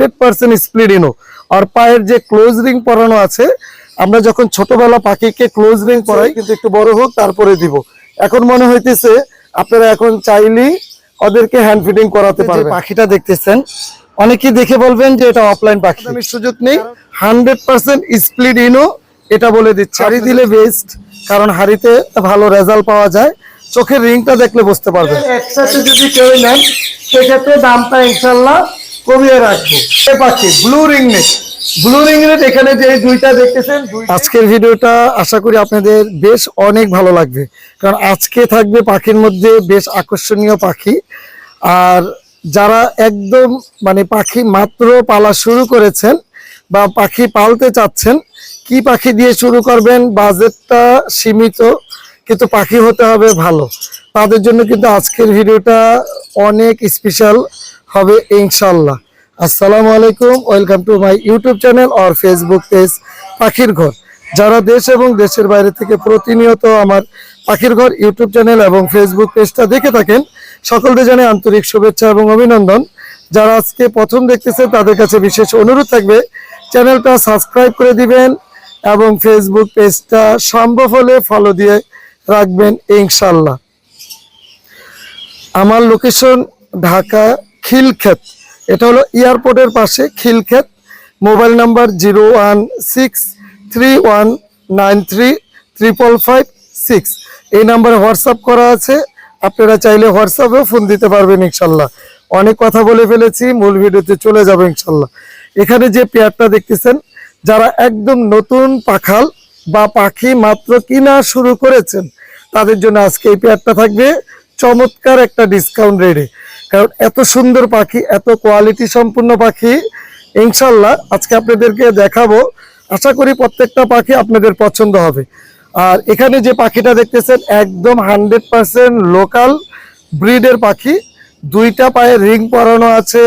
Hundred percent স্প্লিডিনো আর পায়ের যে close ring পরানো আছে আমরা যখন ছোটবেলা পাখিকে ক্লোজ রিং পরাই কিন্তু একটু বড় হোক তারপরে দিব। এখন মনে হইতেছে আপনারা এখন চাইলেই ওদেরকে হ্যান্ড ফিডিং করাতে পারবেন। পাখিটা দেখতেছেন অনেকেই দেখে বলবেন যে এটা অফলাইন পাখি। আমি সুযোগ নেই হান্ড্রেড পার্সেন্ট স্প্লিড ইনো এটা বলে দিচ্ছি। হাড়ি দিলে বেস্ট কারণ হাড়িতে ভালো রেজাল্ট পাওয়া যায়। চোখের রিংটা দেখলে বুঝতে পারবেন। একসাথে যদি কেউ নেন সেক্ষেত্রে দামটা ইনশাল্লাহ কমিয়ে রাখব। পাখি blue ring neck blue ring এখানে দুইটা দেখতেছেন আজকের ভিডিওটা আশা করি আপনাদের বেশ অনেক ভালো লাগবে। কারণ আজকে থাকবে পাখির মধ্যে বেশ আকর্ষণীয় পাখি। আর যারা একদম মানে পাখি মাত্র পালা শুরু করেছেন বা পাখি পালতে চাচ্ছেন, কি পাখি দিয়ে শুরু করবেন, বাজেটটা সীমিত, কিন্তু পাখি হতে হবে ভালো। তাদের জন্য কিন্তু আজকের ভিডিওটা অনেক স্পেশাল হবে ইনশাল্লাহ আসসালামু আলাইকুম, welcome to my YouTube channel or Facebook page পাখির ঘর। যারা দেশ এবং দেশের বাইরে থেকে প্রতিনিয়ত আমার পাখির ঘর ইউটিউব চ্যানেল এবং ফেসবুক পেজটা দেখে থাকেন সকলকে জানে আন্তরিক শুভেচ্ছা এবং অভিনন্দন। যারা আজকে প্রথম দেখতেছে তাদের কাছে বিশেষ অনুরোধ থাকবে, চ্যানেলটা সাবস্ক্রাইব করে দিবেন এবং ফেসবুক পেজটা সম্ভব হলে ফলো দিয়ে রাখবেন ইনশাল্লাহ আমার লোকেশন ঢাকা খিলক্ষেত। এটা হলো এয়ারপোর্টের পাশে Khilkhet. Mobile number zero one six three one nine three five six. এই নাম্বারে হোয়াটসঅ্যাপ করা আছে। আপনারা চাইলে হোয়াটসঅ্যাপেও ফোন দিতে পারবেন ইনশাল্লাহ। অনেক কথা বলে ফেলেছি, মূল ভিডিওতে চলে যাব ইনশাল্লাহ। এখানে যে পেয়ারটা দেখতেছেন, যারা একদম নতুন পাখাল বা পাখি মাত্র কিনা শুরু করেছেন, তাদের জন্য আজকে এই পেয়ারটা থাকবে। চমৎকার একটা ডিসকাউন্ট রেটে কারণ এত সুন্দর পাখি, এত কোয়ালিটি সম্পূর্ণ পাখি, ইনশাল্লাহ আজকে আপনাদেরকে দেখাবো। আশা করি প্রত্যেকটা পাখি আপনাদের পছন্দ হবে। আর এখানে যে পাখিটা দেখতেছেন, একদম হান্ড্রেড পার্সেন্ট লোকাল ব্রিডের পাখি। দুইটা পায়ে রিং পরানো আছে।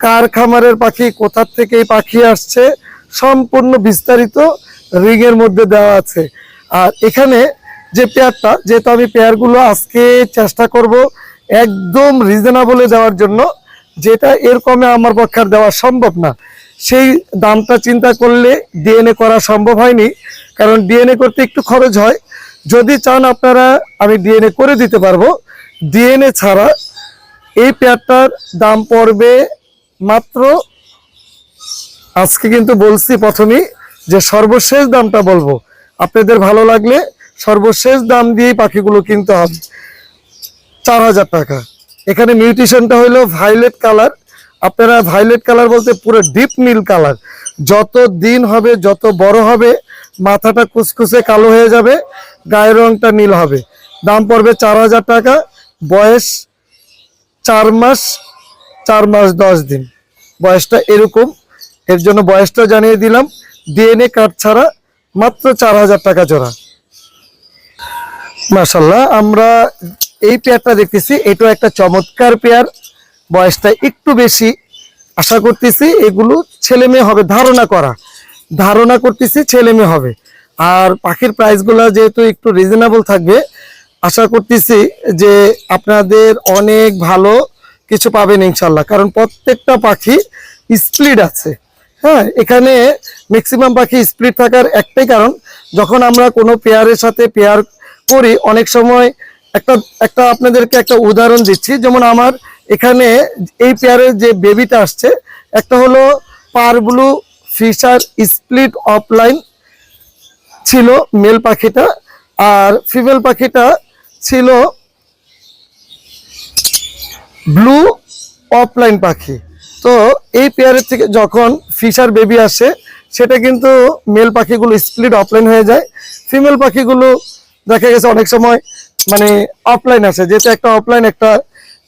কার খামারের পাখি, কোথার থেকে এই পাখি আসছে, সম্পূর্ণ বিস্তারিত রিং এর মধ্যে দেওয়া আছে। আর এখানে যে পেয়ারটা, যেহেতু আমি পেয়ারগুলো আজকে চেষ্টা করব একদম রিজনেবলে দেওয়ার জন্য, যেটা এর কমে আমার পক্ষে দেওয়া সম্ভব না। সেই দামটা চিন্তা করলে ডিএনএ করা সম্ভব হয়নি, কারণ ডিএনএ করতে একটু খরচ হয়। যদি চান আপনারা, আমি ডিএনএ করে দিতে পারব। ডিএনএ ছাড়া এই পেয়ারটার দাম পড়বে মাত্র, আজকে কিন্তু বলছি প্রথমেই, যে সর্বশেষ দামটা বলব। আপনাদের ভালো লাগলে সর্বশেষ দাম দিয়ে পাখিগুলো কিনতে হবে। চার হাজার টাকা। এখানে মিউটেশনটা হলো ভাইলেট কালার। আপনারা ভাইলেট কালার বলতে পুরো ডিপ নীল কালার। যত দিন হবে, যত বড় হবে, মাথাটা কুচকুচে কালো হয়ে যাবে, গায়ের রংটা নীল হবে। দাম পড়বে চার হাজার টাকা। বয়স চার মাস চার মাস দশ দিন। বয়সটা এরকম। এর জন্য বয়সটা জানিয়ে দিলাম। ডিএনএ কার্ড ছাড়া মাত্র চার হাজার টাকা জোড়া। মাসাল্লাহ আমরা এই পেয়ারটা দেখতেছি এটা একটা চমৎকার পেয়ার, বয়সটা একটু বেশি। আশা করতেছি এগুলো ছেলে মেয়ে হবে, ধারণা করা। ধারণা করতেছি ছেলে মেয়ে হবে। আর পাখির প্রাইসগুলো যেহেতু একটু রিজনেবল থাকবে, আশা করতেছি যে আপনাদের অনেক ভালো কিছু পাবেন ইনশাল্লাহ কারণ প্রত্যেকটা পাখি স্প্লিট আছে। হ্যাঁ এখানে ম্যাক্সিমাম পাখি স্প্লিট থাকার একটাই কারণ, যখন আমরা কোনো পেয়ারের সাথে পেয়ার করি, অনেক সময় একটা একটা আপনাদেরকে একটা উদাহরণ দিচ্ছি। যেমন আমার এখানে এই পেয়ারের যে বেবিটা আসছে, একটা হলো pair blue Fischer split opaline ছিল মেল পাখিটা, আর ফিমেল পাখিটা ছিল ব্লু অফলাইন পাখি। তো এই পেয়ারের থেকে যখন ফিশার বেবি আসে, সেটা কিন্তু মেল পাখিগুলো স্প্লিট অফলাইন হয়ে যায় ফিমেল পাখিগুলো দেখা গেছে অনেক সময় মানে অফলাইন আছে, যেহেতু একটা অফলাইন একটা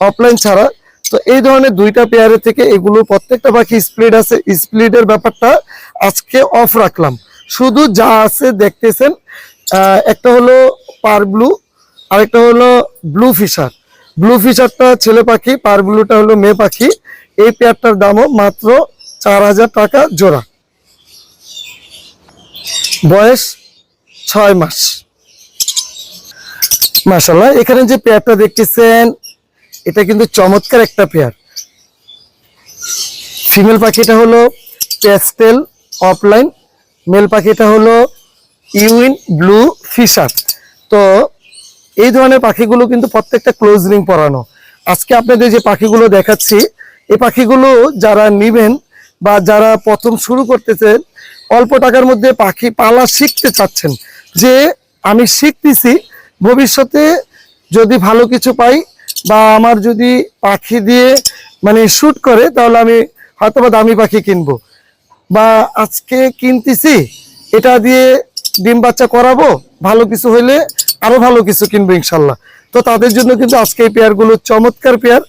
অফলাইন ছাড়া। তো এই ধরনের দুইটা পেয়ারের থেকে এগুলো প্রত্যেকটা পাখি স্প্লিট আছে স্প্লিটের ব্যাপারটা আজকে অফ রাখলাম। শুধু যা আছে দেখতেছেন একটা হলো পার ব্লু আরেকটা হলো ব্লু ফিশার ব্লু ফিশারটা ছেলে পাখি, পার ব্লুটা হলো মেয়ে পাখি। এই পেয়ারটার দামও মাত্র চার হাজার টাকা জোড়া। বয়স ছয় মাস। মাশাল্লাহ এখানে যে পেয়ারটা দেখতেছেন, এটা কিন্তু চমৎকার একটা পেয়ার। ফিমেল পাখিটা হলো প্যাস্টেল অফলাইন, মেল পাখিটা হলো ইউইন ব্লু ফিশার। তো এই ধরনের পাখিগুলো কিন্তু প্রত্যেকটা ক্লোজ রিং পরানো। আজকে আপনাদের যে পাখিগুলো দেখাচ্ছি, এই পাখিগুলো যারা নিবেন বা যারা প্রথম শুরু করতেছেন, অল্প টাকার মধ্যে পাখি পালা শিখতে চাচ্ছেন। যে আমি শিখতেছি ভবিষ্যতে যদি ভালো কিছু পাই বা আমার যদি পাখি দিয়ে মানে শ্যুট করে, তাহলে আমি হয়তো বা দামি পাখি কিনবো। বা আজকে কিনতেছি, এটা দিয়ে ডিম বাচ্চা করাবো, ভালো কিছু হইলে আরও ভালো কিছু কিনবো ইনশাল্লাহ। তো তাদের জন্য কিন্তু আজকে এই পেয়ারগুলো চমৎকার পেয়ার।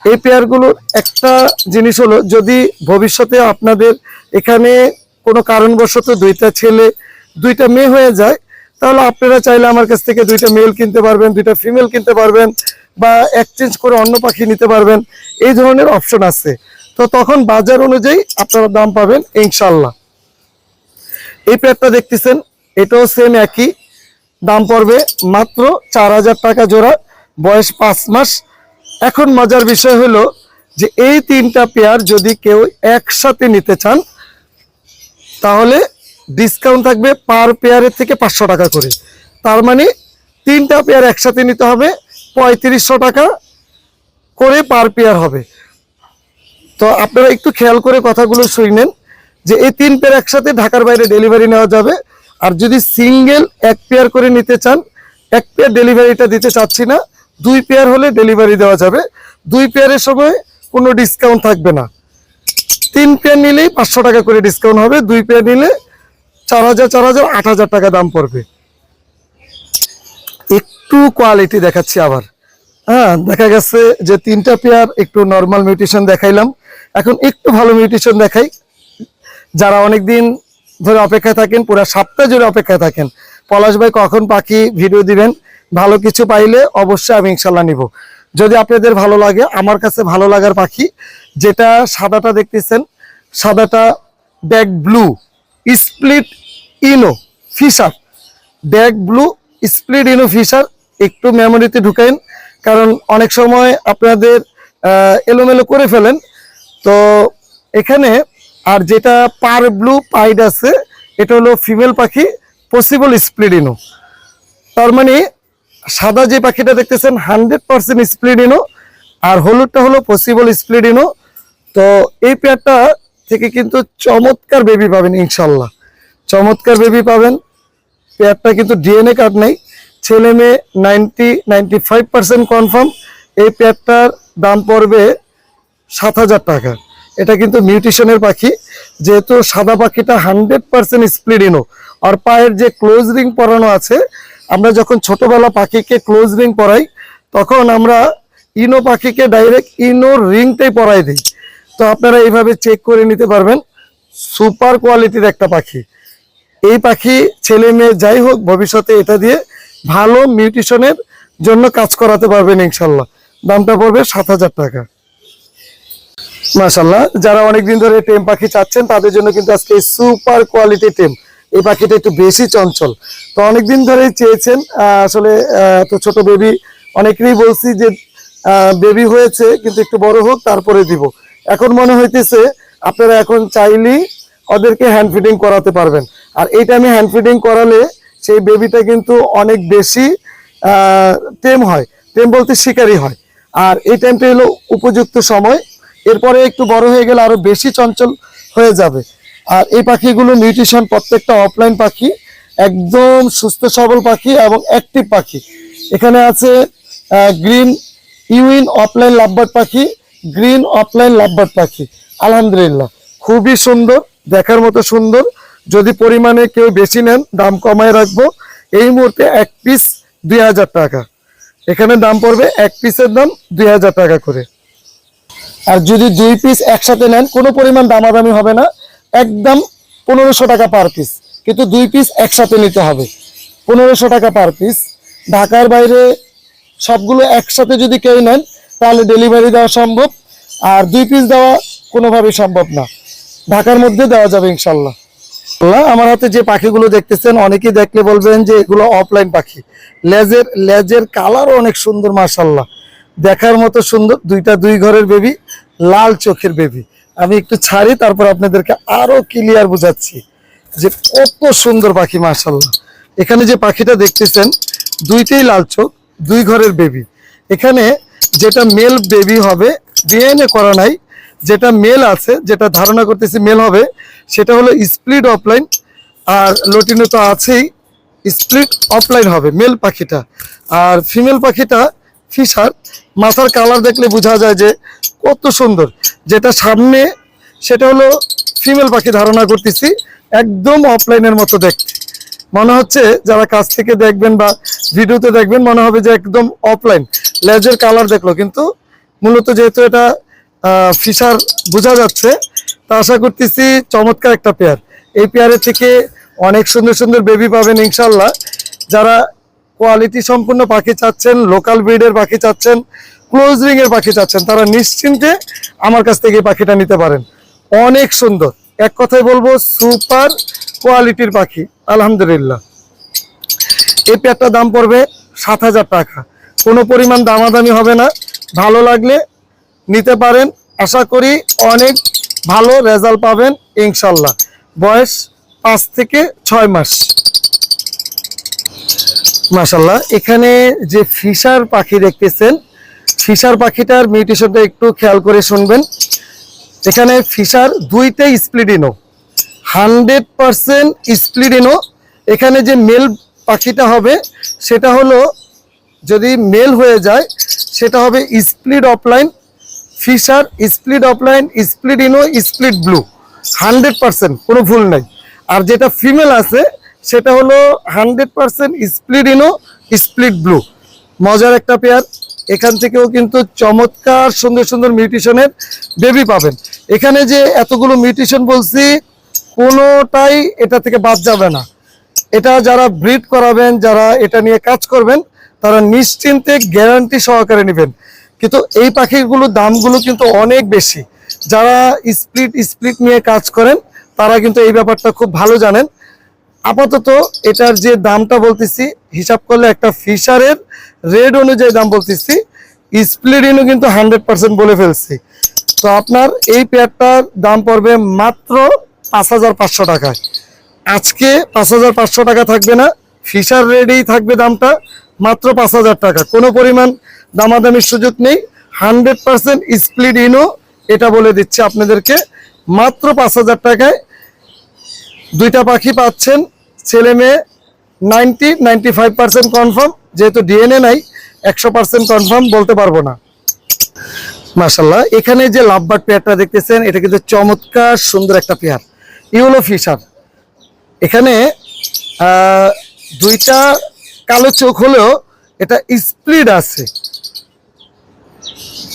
এই পেয়ারগুলোর একটা জিনিস হলো, যদি ভবিষ্যতে আপনাদের এখানে কোনো কারণবশত দুইটা ছেলে, দুইটা মেয়ে হয়ে যায় তাহলে আপনারা চাইলে আমার কাছ থেকে দুইটা মেল কিনতে পারবেন, দুইটা ফিমেল কিনতে পারবেন বা এক্সচেঞ্জ করে অন্য পাখি নিতে পারবেন। এই ধরনের অপশন আছে। তো তখন বাজার অনুযায়ী আপনারা দাম পাবেন ইনশাল্লাহ এই পেয়ারটা দেখতেছেন, এটাও সেম একই। দাম পড়বে মাত্র চার হাজার টাকা জোড়া, বয়স পাঁচ মাস। এখন মজার বিষয় হলো যে এই তিনটা পেয়ার যদি কেউ একসাথে নিতে চান, তাহলে ডিসকাউন্ট থাকবে পার পেয়ারের থেকে পাঁচশো টাকা করে। তার মানে তিনটা পেয়ার একসাথে নিতে হবে, পঁয়ত্রিশশো টাকা করে পার পেয়ার হবে। তো আপনারা একটু খেয়াল করে কথাগুলো শুনেন যে এই তিন পেয়ার একসাথে ঢাকার বাইরে ডেলিভারি নেওয়া যাবে। আর যদি সিঙ্গেল এক পেয়ার করে নিতে চান, এক পেয়ার ডেলিভারিটা দিতে চাচ্ছি না, দুই পেয়ার হলে ডেলিভারি দেওয়া যাবে। দুই পেয়ারের সময় কোনো ডিসকাউন্ট থাকবে না। তিন পেয়ার নিলেই পাঁচশো টাকা করে ডিসকাউন্ট হবে, দুই পেয়ার নিলে চার হাজার চার হাজার, আট হাজার টাকা দাম পড়বে। একটু কোয়ালিটি দেখাচ্ছি আবার। হ্যাঁ দেখা গেছে যে তিনটা পেয়ার একটু নর্মাল মিউটেশন দেখাইলাম। এখন একটু ভালো মিউটেশন দেখাই। যারা অনেকদিন ধরে অপেক্ষায় থাকেন, পুরো সপ্তাহ জুড়ে অপেক্ষায় থাকেন, পলাশ ভাই কখন পাখি ভিডিও দিবেন? ভালো কিছু পাইলে অবশ্যই আমি ইনশাল্লাহ নিব। যদি আপনাদের ভালো লাগে, আমার কাছে ভালো লাগার পাখি, যেটা সাদাটা দেখতেছেন, সাদাটা back blue split ino Fischer. Back blue, split ino Fischer, একটু মেমোরিতে ঢুকাইন, কারণ অনেক সময় আপনাদের এলোমেলো করে ফেলেন। তো এখানে, আর যেটা পার ব্লু পাইড আছে, এটা হলো ফিমেল পাখি পসিবল স্প্লিডিনো তার মানে সাদা যে পাখিটা দেখতেছেন হান্ড্রেড পার্সেন্ট স্প্লিডিনো আর হলুদটা হলো পসিবল স্প্লিডিনো তো এই পেয়ারটা থেকে কিন্তু চমৎকার বেবি পাবেন, ইনশাল্লাহ। চমৎকার বেবি পাবেন। পেয়ারটা কিন্তু ডিএনএ কার্ড নেই। ছেলে মেয়ে ninety ninety five percent confirm এই পেয়ারটার দাম পড়বে সাত হাজার টাকা। এটা কিন্তু মিউটেশনের পাখি। যেহেতু সাদা পাখিটা হান্ড্রেড পার্সেন্ট স্প্লিডিনো আর পায়ের যে ক্লোজ রিং পরানো আছে, আমরা যখন ছোটবেলা পাখিকে ক্লোজ রিং পরাই, তখন আমরা ইনো পাখিকে ডাইরেক্ট ইনো রিংটাই পরাই দিই। তো আপনারা এইভাবে চেক করে নিতে পারবেন। সুপার কোয়ালিটির একটা পাখি। এই পাখি ছেলে মেয়ে যাই হোক, ভবিষ্যতে এটা দিয়ে ভালো মিউটিশনের জন্য কাজ করাতে পারবেন ইনশাল্লাহ। দামটা পড়বে সাত হাজার টাকা। মাশাল্লাহ, যারা অনেকদিন ধরে টেম পাখি চাচ্ছেন, তাদের জন্য কিন্তু আজকে সুপার কোয়ালিটি টেম। এই পাখিটা একটু বেশি চঞ্চল। তো অনেকদিন ধরেই চেয়েছেন আসলে তো ছোট বেবি অনেকেরই বলছি যে বেবি হয়েছে, কিন্তু একটু বড় হোক, তারপরে দিব। এখন মনে হইতেছে আপনারা এখন চাইলেই ওদেরকে হ্যান্ড ফিডিং করাতে পারবেন। আর এই টাইমে হ্যান্ড ফিডিং করালে সেই বেবিটা কিন্তু অনেক বেশি টেম হয়। টেম বলতে শিকারি হয়। আর এই টাইমটা হলো উপযুক্ত সময়। এরপরে একটু বড় হয়ে গেলে আরও বেশি চঞ্চল হয়ে যাবে। আর এই পাখিগুলো নিউট্রিশন প্রত্যেকটা অফলাইন পাখি, একদম সুস্থ সবল পাখি এবং অ্যাক্টিভ পাখি। এখানে আছে গ্রিন ইউইন অফলাইন লাভবার্ড পাখি গ্রিন অফলাইন লাভবার্ড পাখি। আলহামদুলিল্লাহ। খুবই সুন্দর, দেখার মতো সুন্দর। যদি পরিমাণে কেউ বেশি নেন, দাম কমায় রাখব। এই মুহূর্তে এক পিস দুই হাজার টাকা। এখানে দাম পড়বে এক পিসের দাম দুই হাজার টাকা করে। আর যদি দুই পিস একসাথে নেন, কোনো পরিমাণ দামাদামি হবে না। একদম পনেরোশো টাকা পার পিস কিন্তু দুই পিস একসাথে নিতে হবে। পনেরোশো টাকা পার পিস ঢাকার বাইরে সবগুলো একসাথে যদি কেউ নেন তাহলে ডেলিভারি দেওয়া সম্ভব, আর দুই পিস দেওয়া কোনোভাবেই সম্ভব না। ঢাকার মধ্যে দেওয়া যাবে ইনশাল্লাহ। আমার হাতে যে পাখিগুলো দেখতেছেন, অনেকেই দেখলে বলবেন যে এগুলো অফলাইন পাখি। লেজের লেজের কালারও অনেক সুন্দর, মাশাল্লাহ। দেখার মতো সুন্দর, দুইটা দুই ঘরের বেবি লাল চোখের বেবি আমি একটু ছাড়ি, তারপর আপনাদেরকে আরও ক্লিয়ার বোঝাচ্ছি যে কত সুন্দর পাখি, মাশাল্লাহ। এখানে যে পাখিটা দেখতেছেন, দুইটাই লাল চোখ, দুই ঘরের বেবি এখানে যেটা মেল বেবি হবে ডিএনএ করা নাই, যেটা মেল আছে, যেটা ধারণা করতেছি মেল হবে, সেটা হলো স্প্লিট অফলাইন আর লটিনো তো আছেই স্প্লিট অফলাইন হবে মেল পাখিটা। আর ফিমেল পাখিটা ফিশার মাথার কালার দেখলে বোঝা যায় যে কত সুন্দর। যেটা সামনে, সেটা হলো ফিমেল পাখি ধারণা করতেছি, একদম অফলাইনের মতো দেখতে। মনে হচ্ছে যারা কাছ থেকে দেখবেন বা ভিডিওতে দেখবেন, মনে হবে যে একদম অফলাইন লেজের কালার দেখল, কিন্তু মূলত যেহেতু এটা ফিশার বোঝা যাচ্ছে, তা আশা করতেছি চমৎকার একটা পেয়ার এই পেয়ারের থেকে অনেক সুন্দর সুন্দর বেবি পাবেন ইনশাল্লাহ যারা কোয়ালিটি সম্পূর্ণ পাখি চাচ্ছেন লোকাল ব্রিডের পাখি চাচ্ছেন ক্লোজ রিং এর পাখি চাচ্ছেন, তারা নিশ্চিন্তে আমার কাছ থেকে পাখিটা নিতে পারেন। অনেক সুন্দর। এক কথায় বলব সুপার কোয়ালিটির পাখি, আলহামদুলিল্লাহ। এই পেয়ারটার দাম পড়বে সাত হাজার টাকা। কোনো পরিমাণ দামাদামি হবে না। ভালো লাগলে নিতে পারেন। আশা করি অনেক ভালো রেজাল্ট পাবেন ইনশাল্লাহ। বয়স পাঁচ থেকে ছয় মাস। মাশাল্লাহ, এখানে যে ফিশার পাখি দেখতেছেন, ফিশার পাখিটার মিউটেশনটা একটু খেয়াল করে শুনবেন। এখানে ফিশার দুইটাই স্প্লিডিনো। Hundred percent স্প্লিডিনো। এখানে যে মেল পাখিটা হবে, সেটা হলো যদি মেল হয়ে যায়, সেটা হবে split opaline Fischer split opaline split ino split blue hundred percent কোনো ভুল নাই। আর যেটা ফিমেল আছে, সেটা হলো hundred percent split ino split blue মজার একটা পেয়ার এখান থেকেও কিন্তু চমৎকার সুন্দর সুন্দর মিউটিশনের বেবি পাবেন। এখানে যে এতগুলো মিউটিশন বলছি, কোনোটাই এটা থেকে বাদ যাবে না। এটা যারা ব্রিড করাবেন, যারা এটা নিয়ে কাজ করবেন তারা নিশ্চিন্তে গ্যারান্টি সহকারে নেবেন। কিন্তু এই পাখিগুলোর দামগুলো কিন্তু অনেক বেশি। যারা স্প্লিট স্প্লিট নিয়ে কাজ করেন, তারা কিন্তু এই ব্যাপারটা খুব ভালো জানেন। আপাতত এটার যে দামটা বলতেছি, হিসাব করলে একটা ফিশারের রেড অনুযায়ী দাম বলতেছি স্প্লিডিনও কিন্তু হান্ড্রেড পার্সেন্ট বলে ফেলছি। তো আপনার এই পেয়ারটার দাম পড়বে মাত্র পাঁচ হাজার পাঁচশো টাকায়। আজকে পাঁচ হাজার পাঁচশো টাকা থাকবে না, ফিশার রেডেই থাকবে দামটা। মাত্র পাঁচ হাজার টাকা। কোনো পরিমাণ দামাদামির সুযোগ নেই। হান্ড্রেড পার্সেন্ট স্প্লিট ইনো, এটা বলে দিচ্ছে আপনাদেরকে। মাত্র পাঁচ হাজার টাকায় দুইটা পাখি পাচ্ছেন, ছেলে মেয়ে, ninety ninety five percent confirm. যেহেতু ডিএনএ নাই, একশো পার্সেন্ট কনফার্ম বলতে পারব না। মার্শাল্লাহ এখানে যে লাভবার্ড পেয়ারটা দেখতেছেন, এটা কিন্তু চমৎকার সুন্দর একটা পেয়ার। ইউলো ফিশার এখানে দুইটা কালো চোখ হলেও এটা স্প্লিট আছে।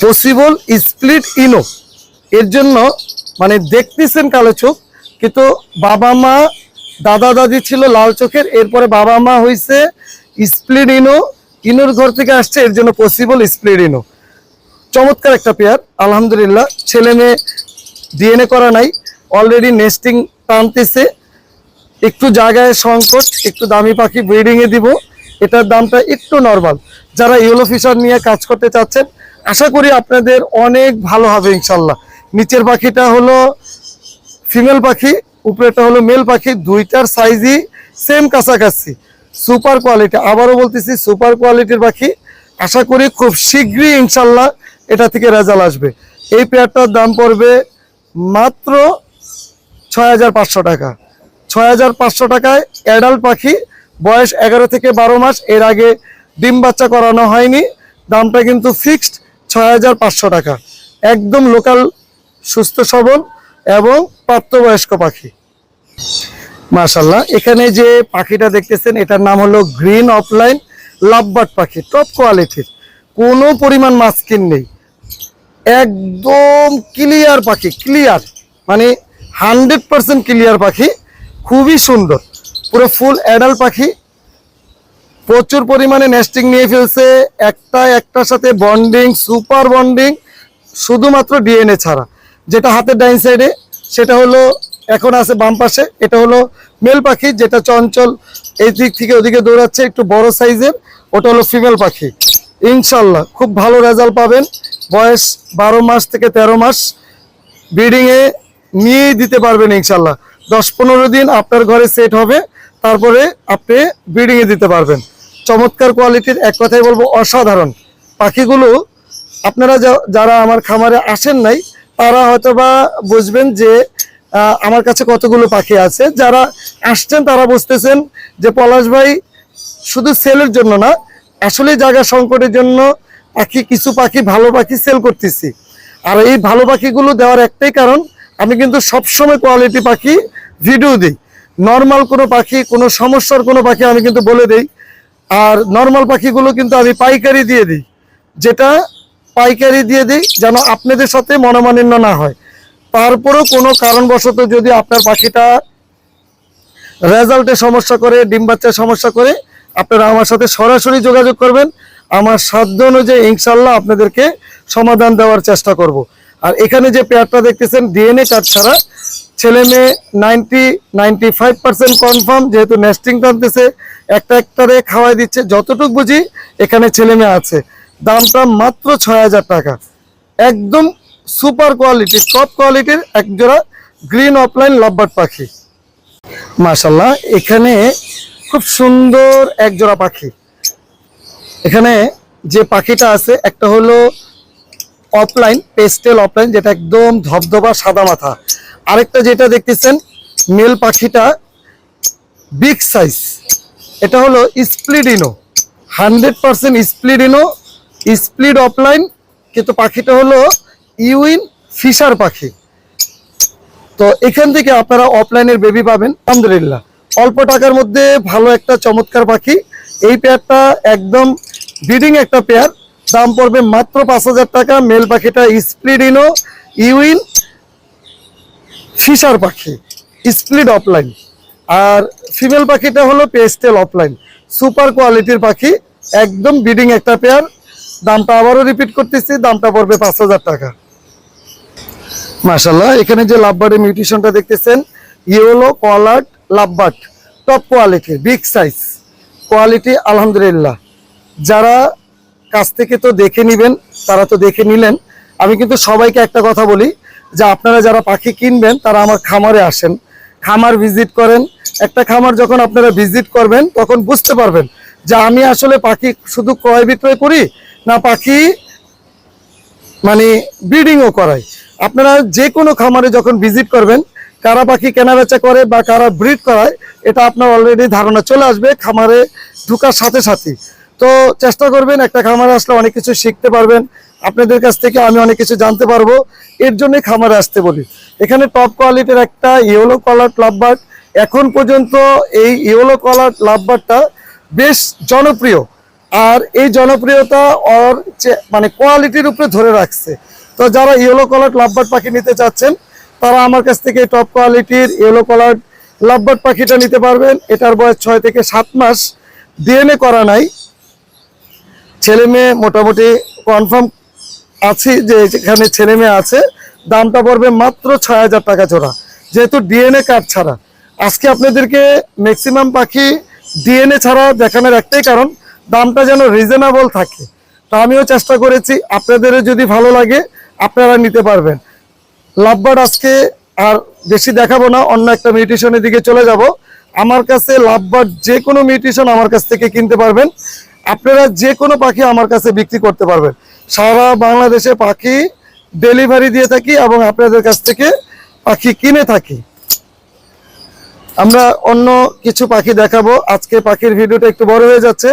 পসিবল স্প্লিট ইনো এর জন্য মানে দেখতেছেন কালো চোখ, কিন্তু বাবা মা, দাদা দাদি ছিল লাল চোখের, এরপরে বাবা মা হয়েছে স্প্লিট ইনো ইনোর ঘর থেকে আসছে, এর জন্য পসিবল স্প্লিট ইনো চমৎকার একটা পেয়ার আলহামদুলিল্লাহ। ছেলে মেয়ে ডিএনএ করা নাই অলরেডি নেস্টিং টানতেছে। একটু জায়গায় সংকট, একটু দামি পাখি ব্রিডিংয়ে দিব। এটার দামটা একটু নর্মাল যারা ইয়েলো ফিশার নিয়ে কাজ করতে চাচ্ছেন, আশা করি আপনাদের অনেক ভালো হবে ইনশাল্লাহ। নিচের পাখিটা হলো ফিমেল পাখি উপরেটা হলো মেল পাখি, দুইটার সাইজই সেম কাছাকাছি। সুপার কোয়ালিটি আবারও বলতেছি সুপার কোয়ালিটির পাখি। আশা করি খুব শীঘ্রই ইনশাল্লাহ এটা থেকে রেজাল্ট আসবে। এই পেয়ারটার দাম পড়বে মাত্র ছয় হাজার পাঁচশো টাকা। ছয় হাজার পাঁচশো টাকায় অ্যাডাল্ট পাখি বয়স এগারো থেকে বারো মাস, এর আগে ডিম বাচ্চা করানো হয়নি। দামটা কিন্তু ফিক্সড ছয় হাজার পাঁচশো টাকা। একদম লোকাল, সুস্থ, সবল এবং প্রাপ্তবয়স্ক পাখি। মাশাল্লাহ এখানে যে পাখিটা দেখতেছেন, এটার নাম হলো গ্রিন অফলাইন লাভবার্ড পাখি টপ কোয়ালিটির কোনো পরিমাণ মাস্কিন নেই। একদম ক্লিয়ার পাখি ক্লিয়ার মানে হান্ড্রেড পার্সেন্ট ক্লিয়ার পাখি, খুবই সুন্দর। পুরো ফুল অ্যাডাল্ট পাখি। প্রচুর পরিমাণে নেস্টিং নিয়ে ফেলছে। একটা, একটার সাথে বন্ডিং সুপার বন্ডিং শুধুমাত্র ডিএনএ ছাড়া। যেটা হাতের ডাইন সাইডে সেটা হলো এখন আছে বাম পাশে। এটা হলো মেল পাখি, যেটা চঞ্চল এই দিক থেকে ওদিকে দৌড়াচ্ছে, একটু বড় সাইজের। ওটা হলো ফিমেল পাখি। ইনশাল্লাহ, খুব ভালো রেজাল্ট পাবেন। বয়স বারো মাস থেকে তেরো মাস। ব্রিডিংয়ে নিয়েই দিতে পারবেন ইনশাল্লাহ। দশ পনেরো দিন আপনার ঘরে সেট হবে। তারপরে আপনি ব্রিডিংয়ে দিতে পারবেন। চমৎকার কোয়ালিটির এক কথাই বলব, অসাধারণ। পাখিগুলো আপনারা যারা আমার খামারে আসেন নাই, তারা হয়তো বা বুঝবেন যে আমার কাছে কতগুলো পাখি আছে। যারা আসছেন, তারা বুঝতেছেন যে পলাশ ভাই শুধু সেলের জন্য না আসলে জায়গা সংকটের জন্য পাখি, কিছু পাখি ভালো পাখি সেল করতেছি। আর এই ভালো পাখিগুলো দেওয়ার একটাই কারণ, আমি কিন্তু সবসময় কোয়ালিটি পাখি ভিডিও দিই। নর্মাল কোনো পাখি, কোনো সমস্যার কোনো পাখি আমি কিন্তু বলে দিই। আর নর্মাল পাখিগুলো কিন্তু আমি পাইকারি দিয়ে দিই। যেটা পাইকারি দিয়ে দিই যেন আপনাদের সাথে মনোমালিন্য না হয়। তারপরেও কোনো কারণবশত যদি আপনার পাখিটা রেজাল্টে সমস্যা করে, ডিম বাচ্চার সমস্যা করে, আপনারা আমার সাথে সরাসরি যোগাযোগ করবেন। আমার সাধ্য অনুযায়ী ইনশাল্লাহ আপনাদেরকে সমাধান দেওয়ার চেষ্টা করব। আর এখানে যে পেয়ারটা দেখতেছেন ডিএনএ কার্ড ছাড়া ছেলে মেয়ে ninety ninety five percent confirm যেহেতু নেস্টিং টানতেছে, একটা একটারে খাওয়াই দিচ্ছে। যতটুকু বুঝি এখানে ছেলে মেয়ে আছে। দামটা মাত্র ছয় হাজার টাকা। একদম সুপার কোয়ালিটি টপ কোয়ালিটির একজোড়া গ্রিন অফলাইন লাভবার্ড পাখি। মাশাল্লাহ এখানে খুব সুন্দর একজোড়া পাখি। এখানে যে পাখিটা আছে, একটা হলো অফলাইন পেস্টেল অফলাইন যেটা একদম ধবধবা সাদা মাথা। আরেকটা যেটা দেখতেছেন, মেল পাখিটা বিগ সাইজ এটা হলো split ino hundred percent split ino split opaline কিন্তু পাখিটা হলো ইউইন ফিশার পাখি। তো এখান থেকে আপনারা অফলাইনের বেবি পাবেন। আলহামদুলিল্লাহ। অল্প টাকার মধ্যে ভালো একটা চমৎকার পাখি। এই পেয়ারটা একদম ব্রিডিং একটা পেয়ার দাম পড়বে মাত্র পাঁচ হাজার টাকা। মেল পাখিটা স্প্লিডিনো ইউইন ফিশার পাখি স্প্লিড অফলাইন আর ফিমেল পাখিটা হলো পেস্টেল অফলাইন সুপার কোয়ালিটির পাখি, একদম ব্রিডিং একটা পেয়ার দামটা আবারও রিপিট করতেছি, দামটা পড়বে পাঁচ হাজার টাকা। মাশাল্লাহ এখানে যে লাভবার্ডের মিউটেশনটা দেখতেছেন yellow collared lovebird top quality big size quality আলহামদুলিল্লাহ। যারা কাছ থেকে তো দেখে নিবেন, তারা তো দেখে নিলেন। আমি কিন্তু সবাইকে একটা কথা বলি যে আপনারা যারা পাখি কিনবেন, তারা আমার খামারে আসেন। খামার ভিজিট করেন। একটা খামার যখন আপনারা ভিজিট করবেন, তখন বুঝতে পারবেন যে আমি আসলে পাখি শুধু ক্রয় বিক্রয় করি না, পাখি মানে ব্রিডিংও করায় আপনারা যে কোনো খামারে যখন ভিজিট করবেন, কারা পাখি কেনাবেচা করে বা কারা ব্রিড করায়, এটা আপনার অলরেডি ধারণা চলে আসবে, খামারে ঢুকার সাথে সাথে। তো চেষ্টা করবেন, একটা খামারে আসলে অনেক কিছু শিখতে পারবেন আপনাদের কাছ থেকে আমি অনেক কিছু জানতে পারব। এর জন্যই খামারে আসতে বলি। এখানে টপ কোয়ালিটির একটা ইয়েলো কালার লাভবার্ড এখন পর্যন্ত এই ইয়েলো কালার লাভবার্ডটা বেশ জনপ্রিয়। আর এই জনপ্রিয়তা ওর মানে কোয়ালিটির উপরে ধরে রাখছে। তো যারা ইয়েলো কালার লাভবার্ড পাখি নিতে চাচ্ছেন, তারা আমার কাছ থেকে টপ কোয়ালিটির ইয়েলো কালার লাভবার্ড পাখিটা নিতে পারবেন। এটার বয়স ছয় থেকে সাত মাস। ডিএনএ করা নাই। ছেলে মেয়ে মোটামুটি কনফার্ম আছি যে এখানে ছেলে মেয়ে আছে, দামটা পড়বে মাত্র ছয় হাজার টাকা জোড়া, যেহেতু ডিএনএ কার্ড ছাড়া। আজকে আপনাদেরকে ম্যাক্সিমাম পাখি ডিএনএ ছাড়া দেখানোর একটাই কারণ, দামটা যেন রিজনেবল থাকে। তো আমিও চেষ্টা করেছি, আপনাদের যদি ভালো লাগে, আপনারা নিতে পারবেন। লাভবার্ড আজকে আর বেশি দেখাবো না, অন্য একটা মিউটেশনের দিকে চলে যাব। আমার কাছে লাভবার্ড যে কোনো মিউটেশন আমার কাছ থেকে কিনতে পারবেন। আপনারা যে কোনো পাখি আমার কাছে বিক্রি করতে পারবেন। সারা বাংলাদেশে পাখি ডেলিভারি দিয়ে থাকি এবং আপনাদের কাছ থেকে পাখি কিনে থাকি। আমরা অন্য কিছু পাখি দেখাবো। আজকে পাখির ভিডিওটা একটু বড় হয়ে যাচ্ছে।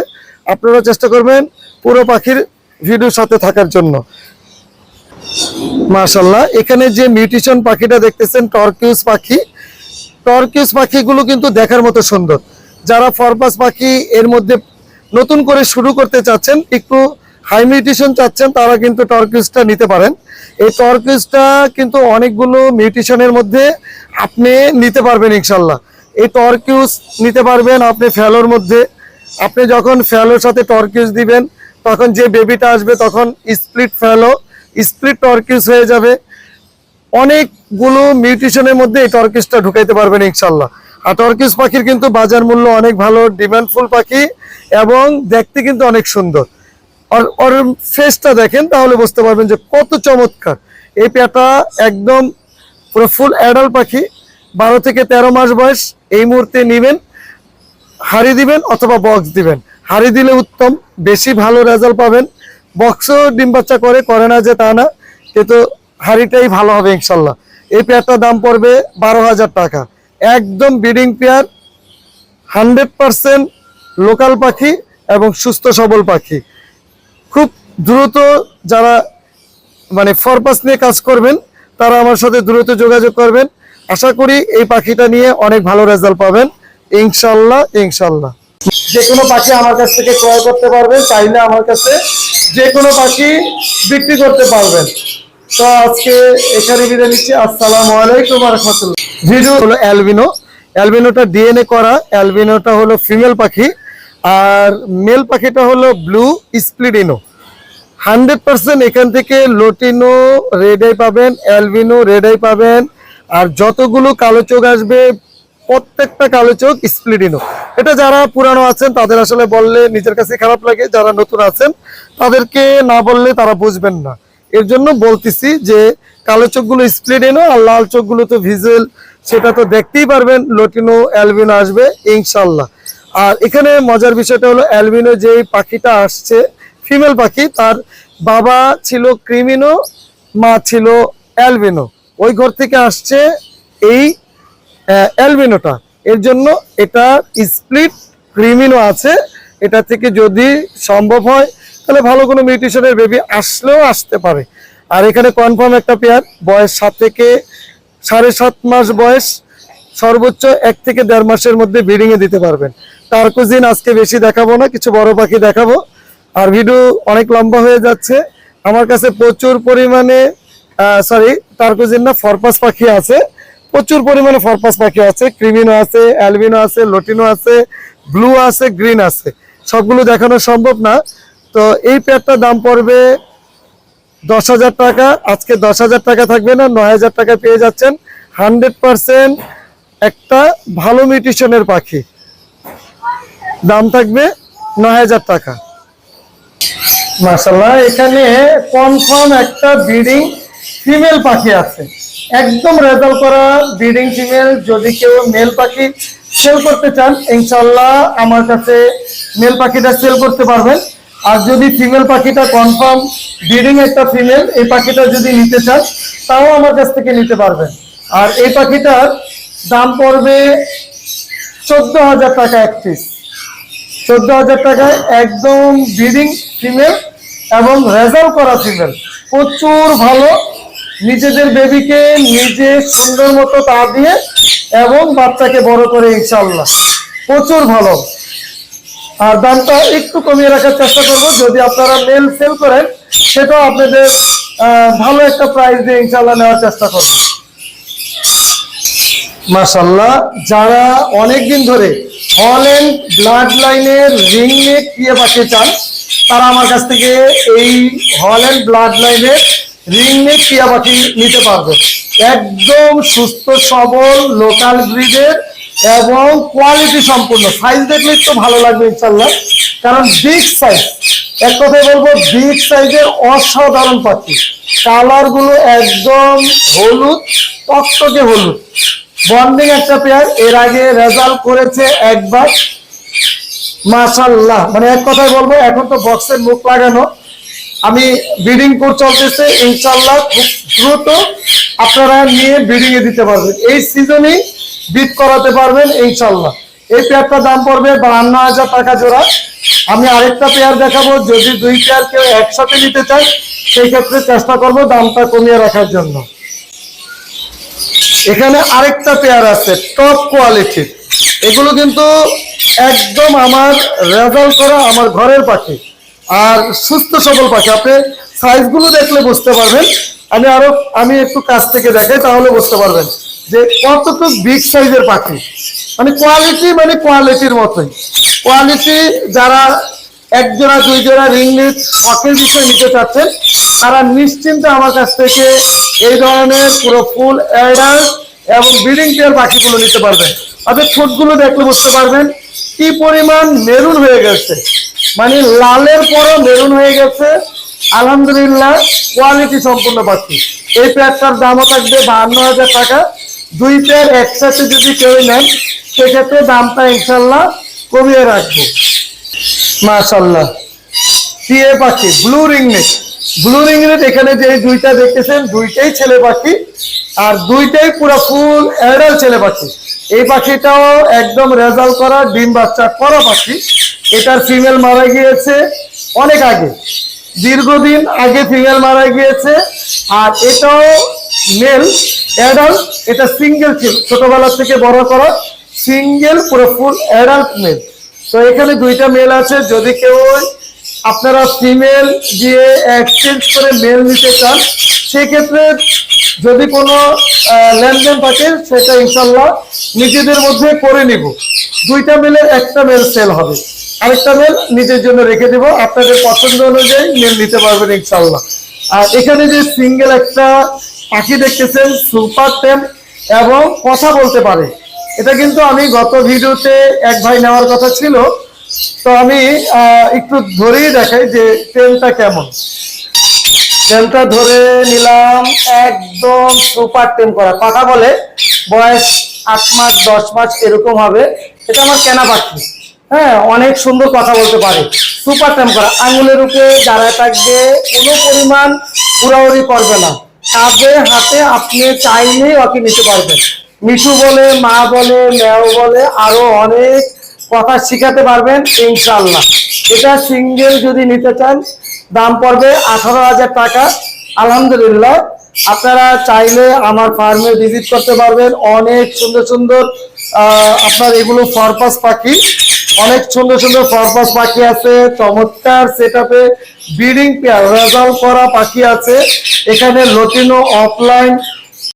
আপনারা চেষ্টা করবেন পুরো পাখির ভিডিওর সাথে থাকার জন্য। মাশাল্লাহ এখানে যে মিউটেশন পাখিটা দেখতেছেন, টর্কিউস পাখি। টর্কিউস পাখিগুলো কিন্তু দেখার মতো সুন্দর। যারা ফরপাস পাখি এর মধ্যে নতুন করে শুরু করতে চাচ্ছেন, একটু হাই মিউটেশন চাচ্ছেন, তারা কিন্তু টর্কিউসটা নিতে পারেন। এই টর্কিউসটা কিন্তু অনেকগুলো মিউটেশনের মধ্যে আপনি নিতে পারবেন ইনশাল্লাহ। এই টর্কিউস নিতে পারবেন আপনি ফ্যালোর মধ্যে। আপনি যখন ফ্যালোর সাথে টর্কিউস দিবেন, তখন যে বেবিটা আসবে, তখন স্প্লিট ফ্যালো স্প্লিট টর্কিউস হয়ে যাবে। অনেকগুলো মিউটেশনের মধ্যে এই টর্কিসটা ঢুকাইতে পারবেন ইনশাল্লাহ। আর টর্কিস পাখির কিন্তু বাজার মূল্য অনেক ভালো, ডিমান্ডফুল পাখি এবং দেখতে কিন্তু অনেক সুন্দর। আর ওর ফেসটা দেখেন, তাহলে বুঝতে পারবেন যে কত চমৎকার। এই পেয়াটা একদম পুরো ফুল অ্যাডাল্ট পাখি, বারো থেকে তেরো মাস বয়স, এই মুহূর্তে নেবেন, হাড়ি দিবেন অথবা বক্স দিবেন। হাড়ি দিলে উত্তম, বেশি ভালো রেজাল্ট পাবেন। বক্সও ডিম বাচ্চা করে করে না যে তা না, কিন্তু হাড়িটাই ভালো হবে ইনশাল্লাহ। এই পেয়ারটার দাম পড়বে বারো হাজার টাকা। একদম breeding pair hundred percent local পাখি এবং সুস্থ সবল পাখি। খুব দ্রুত যারা মানে ফরপাস নিয়ে কাজ করবেন তারা আমার সাথে দ্রুত যোগাযোগ করবেন। আশা করি এই পাখিটা নিয়ে অনেক ভালো রেজাল্ট পাবেন। ইনশাল্লাহ ইনশাল্লাহ। যে কোনো পাখি আমার কাছ থেকে ক্রয় করতে পারবেন চাইলে আমার কাছে যে কোনো পাখি বিক্রি করতে পারবেন। তো আজকে এখানে বিদায় নিচ্ছি। আসসালামু আলাইকুম রহমতুল্লাহ। ভিডিও হলো অ্যালবিনো। অ্যালবিনোটা ডিএনএ করা। অ্যালবিনোটা হলো ফিমেল পাখি। আর মেল পাখিটা হলো ব্লু স্প্লিডিনো হান্ড্রেড পার্সেন্ট এখান থেকে লোটিনো, রেড আই পাবেন, অ্যালবিনো, রেড আই পাবেন। আর যতগুলো কালো চোখ আসবে, প্রত্যেকটা কালো চোখ স্প্লিডিনো এটা যারা পুরানো আছেন, তাদের আসলে বললে নিজের কাছে খারাপ লাগে। যারা নতুন আছেন, তাদেরকে না বললে তারা বুঝবেন না। এর জন্য বলতেছি যে, কালো চোখগুলো স্প্লিডিনো আর লাল চোখগুলো তো ভিজেল সেটা তো দেখতেই পারবেন, লোটিনো, অ্যালবিনো আসবে, ইনশাল্লাহ। আর এখানে মজার বিষয়টা হলো, অ্যালবিনো যে পাখিটা আসছে ফিমেল পাখি তার বাবা ছিল ক্রিমিনো মা ছিল অ্যালবিনো। ওই ঘর থেকে আসছে এই আহ, অ্যালবিনোটা। এর জন্য এটা স্প্লিট ক্রিমিনো আছে। এটা থেকে যদি সম্ভব হয় তাহলে ভালো কোনো মিউটিশনের বেবি আসলেও আসতে পারে। আর এখানে কনফার্ম একটা পেয়ার বয়স সাত থেকে সাড়ে সাত মাস বয়স সর্বোচ্চ এক থেকে দেড় মাসের মধ্যে ব্রিডিং এ দিতে পারবেন। টার্কুজিন আজকে বেশি দেখাবো না কিছু বড় পাখি দেখাবো। আর ভিডিও অনেক লম্বা হয়ে যাচ্ছে। আমার কাছে প্রচুর পরিমাণে সরি টার্কুজিন না ফরপাস পাখি আছে। প্রচুর পরিমাণে ফরপাস পাখি আছে। ক্রিমিনো আছে, অ্যালবিনো আছে, লোটিনো আছে, ব্লু আছে, গ্রিন আছে। সবগুলো দেখানো সম্ভব না। তো এই পেয়ারটার দাম পড়বে দশ হাজার টাকা। আজকে দশ হাজার টাকা থাকবে না, নয় হাজার টাকা পেয়ে যাচ্ছেন। হান্ড্রেড পার্সেন্ট একটা ভালো মিউটিশনের পাখি। দাম থাকবে নয় হাজার টাকা। মাসাল্লাহ এখানে কনফার্ম একটা ব্রিডিং ফিমেল পাখি আছে। একদম রেজাল্ট করা ব্রিডিং ফিমেল, যদি কেউ মেল পাখি সেল করতে চান ইনশাল্লাহ আমার কাছে মেল পাখিটা সেল করতে পারবেন। আর যদি ফিমেল পাখিটা কনফার্ম ব্রিডিং একটা ফিমেল, এই পাখিটা যদি নিতে চান, তাও আমার কাছ থেকে নিতে পারবেন। আর এই পাখিটার দাম পড়বে চোদ্দ হাজার টাকা এক পিস। চোদ্দ হাজার টাকায় একদম ব্রিডিং ফিমেল এবং রেজাল্ট করা ফিমেল প্রচুর ভালো। নিজেদের বেবিকে নিজে সুন্দর মতো তা দিয়ে এবং বাচ্চাকে বড় করে ইনশাল্লাহ প্রচুর ভালো। আর দামটা একটু কমিয়ে রাখার চেষ্টা করব। যদি আপনারা মেল সেল করেন, সেটাও আপনাদের ভালো একটা প্রাইস দিয়ে ইনশাল্লাহ নেওয়ার চেষ্টা করব। মাশাল্লাহ যারা অনেকদিন ধরে হল্যান্ড ব্লাড লাইনের রিং নেক দিয়ে পাখি চান তারা আমার কাছ থেকে এই হল্যান্ড ব্লাড লাইনের রিং নেক টিয়া পাখি নিতে পারবে। একদম সুস্থ, সবল লোকাল ব্রিডের এবং কোয়ালিটি সম্পূর্ণ। সাইজ দেখলে তো ভালো লাগবে ইনশাল্লাহ কারণ বিগ সাইজ এক কথায় বলব বিগ সাইজের অসাধারণ পাখি। কালারগুলো একদম হলুদ টকটকে হলুদ। বন্ডিং একটা পেয়ার এর আগে রেজাল্ট করেছে একবার। মাশাল্লাহ মানে এক কথায় বলব, এখন তো বক্সের মুখ লাগানো। আমি ব্রিডিং কোর্স চলতেছে ইনশাল্লাহ খুব দ্রুত আপনারা নিয়ে ব্রিডিং এ দিতে পারবেন। এই সিজনেই বিট করাতে পারবেন ইনশাল্লাহ এই পেয়ারটার দাম পড়বে বাহান্ন হাজার টাকা জোড়া। আমি আরেকটা পেয়ার দেখাবো, যদি দুই পেয়ার কেউ একসাথে নিতে চায়, সেই ক্ষেত্রে চেষ্টা করব দামটা কমিয়ে রাখার জন্য। এখানে আরেকটা পেয়ার আছে টপ কোয়ালিটির এগুলো কিন্তু একদম আমার রেজাল্ট করা আমার ঘরের পাখি। আর সুস্থ সবল পাখি। আপনি সাইজগুলো দেখলে বুঝতে পারবেন। আমি আরও, আমি একটু কাছ থেকে দেখাই, তাহলে বুঝতে পারবেন যে কতটুকু বিগ সাইজের পাখি। মানে কোয়ালিটি মানে কোয়ালিটির মতোই। কোয়ালিটি যারা এক জোড়া দুই জোড়া রিং নেট শখের বিষয় নিতে চাচ্ছেন, তারা নিশ্চিন্তে আমার কাছ থেকে এই ধরনের পুরো ফুল, অ্যাডাল এবং ব্রিডিং পেয়ার পাখিগুলো নিতে পারবেন। তাদের ঠোঁটগুলো দেখলে বুঝতে পারবেন কি পরিমাণ মেরুন হয়ে গেছে। মানে লালের পরও মেরুন হয়ে গেছে। আলহামদুলিল্লাহ কোয়ালিটি সম্পূর্ণ পাচ্ছি। এই পেয়ারটার দামও থাকবে বাহান্ন হাজার টাকা। দুই পেয়ার একসাথে যদি কেউ নেন, সেক্ষেত্রে দামটা ইনশাল্লাহ কমিয়ে রাখব। মাশাল্লাহ। টিয়ে পাখি, ব্লু রিংনেট ব্লু রিংনেট এখানে যে দুইটা দেখতেছেন, দুইটাই ছেলে পাখি, আর দুইটাই পুরো ফুল অ্যাডাল ছেলে পাখি। এই পাখিটাও একদম রেজাল্ট করা ডিম বাচ্চা করা পাখি। এটার ফিমেল মারা গিয়েছে অনেক আগে। দীর্ঘদিন আগে ফিমেল মারা গিয়েছে, আর এটাও মেল অ্যাডাল্ট এটা সিঙ্গেল ছিল। ছোটবেলা থেকে বড় করা সিঙ্গেল পুরো ফুল অ্যাডাল্ট মেল তো এখানে দুইটা মেল আছে, যদি কেউ আপনারা ফিমেল দিয়ে এক্সচেঞ্জ করে মেল নিতে চান, সেক্ষেত্রে যদি কোনো লেনদেন থাকে, সেটা ইনশাল্লাহ নিজেদের মধ্যে করে নিব। দুইটা মেলের একটা মেল সেল হবে। আরেকটা মেল নিজের জন্য রেখে দেব। আপনাদের পছন্দ অনুযায়ী মেল নিতে পারবেন ইনশাল্লাহ আর এখানে যে সিঙ্গেল একটা পাখি দেখতেছেন সুপার টেম এবং কথা বলতে পারে। এটা কিন্তু আমি গত ভিডিওতে এক ভাই নেওয়ার কথা ছিল। তো আমি একটু ধরেই দেখাই যে ট্রেনটা কেমন। ট্রেনটা ধরে নিলাম একদম সুপার টেম করা। কথা বলে বয়স আট মাস, দশ মাস এরকম হবে। এটা আমার কেনা পাখি হ্যাঁ অনেক সুন্দর কথা বলতে পারে। সুপার টেম করা। আঙুলের উপরে দাঁড়ায় থাকবে, কোনো পরিমাণ উড়াউড়ি করবে না। কাঁধে, হাতে আপনি চাইলেই ওকে নিতে পারবেন। মিঠু বলে, মা বলে, ম্যাও বলে, আরও অনেক কথা শিখাতে পারবেন ইনশাল্লাহ এটা সিঙ্গেল যদি নিতে চান, দাম পড়বে আঠারো হাজার টাকা। আলহামদুলিল্লাহ, আপনারা চাইলে আমার ফার্মে ভিজিট করতে পারবেন। অনেক সুন্দর সুন্দর আপনার এগুলো ফরপাস পাখি। অনেক সুন্দর সুন্দর ফরপাস পাখি আছে, চমৎকার সেট আপে ব্রিডিং পেয়ার রেজাল্ট করা পাখি আছে। এখানে লটিনো অফলাইন